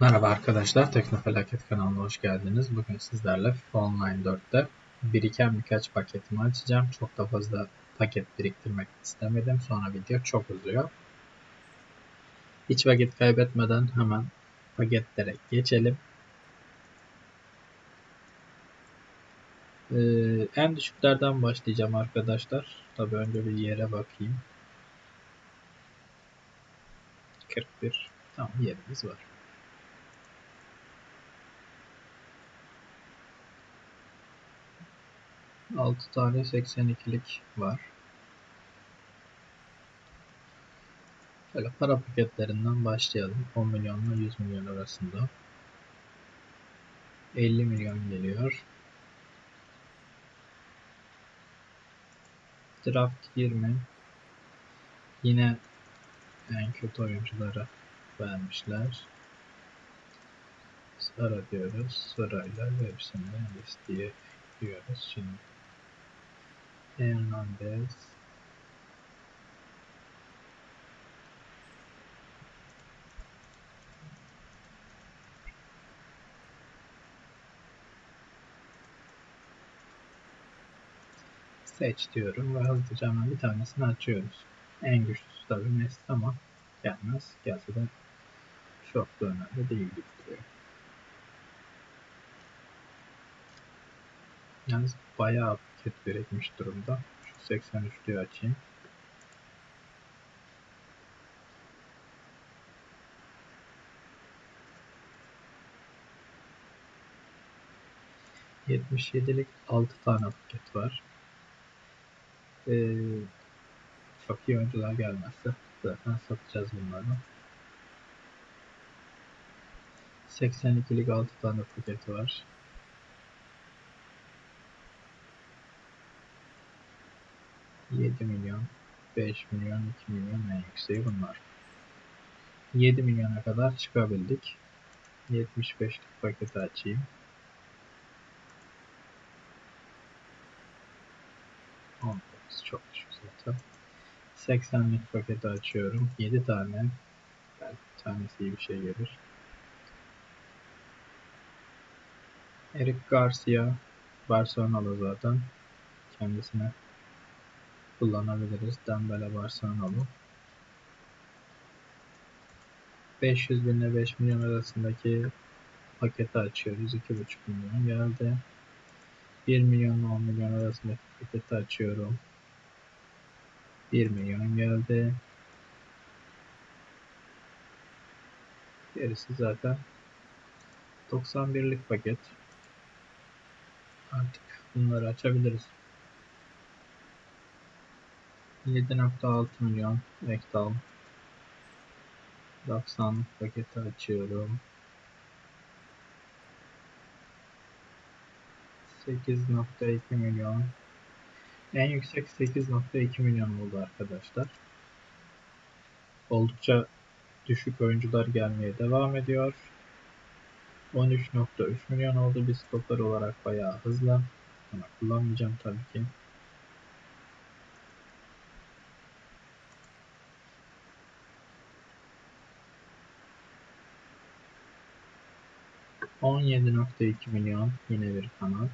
Merhaba arkadaşlar, Teknofelaket kanalına hoş geldiniz. Bugün sizlerle FIFA Online 4'te biriken birkaç paketimi açacağım. Çok da fazla paket biriktirmek istemedim. Sonra video çok uzuyor. Hiç vakit kaybetmeden hemen paketlere geçelim. Ee, en düşüklerden başlayacağım arkadaşlar. Tabi önce bir yere bakayım. 41. Tamam yerimiz var. Altı tane 82'lik var. Şöyle para paketlerinden başlayalım. 10 milyonla 100 milyon arasında. 50 milyon geliyor. Draft 20. Yine en kötü oyuncuları vermişler. Sıra diyoruz. Sırayla hepsini listeye ekliyoruz. Şimdi Hernandez seç diyorum ve hızlıca hemen bir tanesini açıyoruz. En güçlüsü tabii Messi ama gelmez. Gelse de çok da önemli değil gibi duruyor. Yalnız bayağı paket birikmiş durumda. Şu 83'lüyü açayım. Yetmiş yedilik altı tane paket var. Ee, çok iyi oyuncular gelmezse zaten satacağız bunları. 82'lik 6 tane paket var. Yedi milyon, 5 milyon, 2 milyon en yükseği bunlar. 7 milyona kadar çıkabildik. 75'lik paketi açayım. 19 çok düşük zaten. 80'lik paketi açıyorum. 7 tane. Belki bir tanesi iyi bir şey gelir. Eric Garcia Barcelona'lı zaten. Kendisine kullanabiliriz. Dembele Barcelona'lı. 500 bin ile 5 milyon arasındaki paketi açıyoruz. 2,5 milyon geldi. 1 milyon ile 10 milyon arasındaki paketi açıyorum. 1 milyon geldi. Gerisi zaten 91'lik paket. Artık bunları açabiliriz. 7.6 milyon Ektal 90 paketi açıyorum. 8.2 milyon en yüksek 8.2 milyon oldu arkadaşlar. Oldukça düşük oyuncular gelmeye devam ediyor. 13.3 milyon oldu. Bir stoper olarak bayağı hızlı. Ama kullanmayacağım tabii ki. ...17.2 milyon yine bir kanat.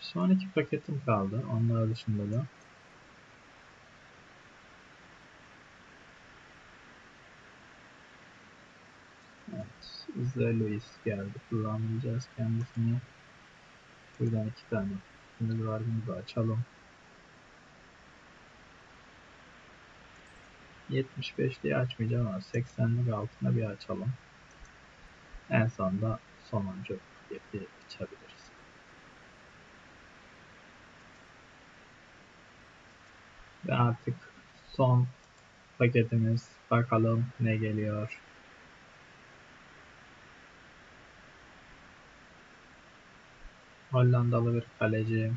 Son iki paketim kaldı. Onlar dışında da Evet, Luis geldi. Kullanmayacağız kendisini. Buradan iki tane paketimiz var. Bunu da açalım. 75'liği açmayacağım ama 80'lik altına bir açalım. En sonunda sonuncu paketi açabiliriz. Ve artık son paketimiz. Bakalım ne geliyor. Hollandalı bir kaleci.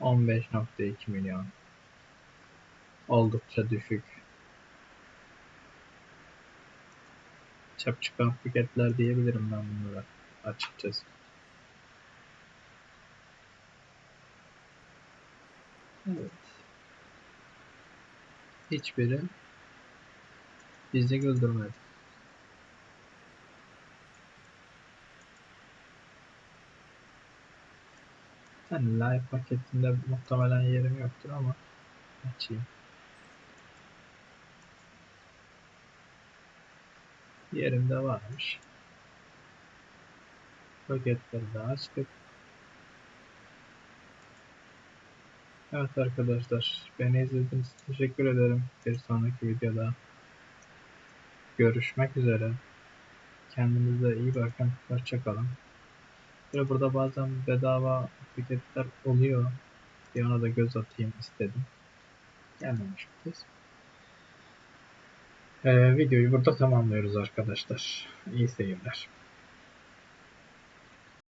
15.2 milyon. Oldukça düşük. Çap çıkan paketler diyebilirim ben bunlara açıkçası. Evet. Hiçbiri Bizi güldürmedi. Yani live paketinde muhtemelen yerim yoktur ama açayım. Yerimde varmış. Paketleri de açtık. Evet arkadaşlar, beni izlediğiniz için teşekkür ederim. Bir sonraki videoda görüşmek üzere. Kendinize iyi bakın. Hoşçakalın. Böyle burada bazen bedava paketler oluyor. Bir ona da göz atayım istedim. Gelmemiş bu kez. Ee, videoyu burada tamamlıyoruz arkadaşlar. İyi seyirler.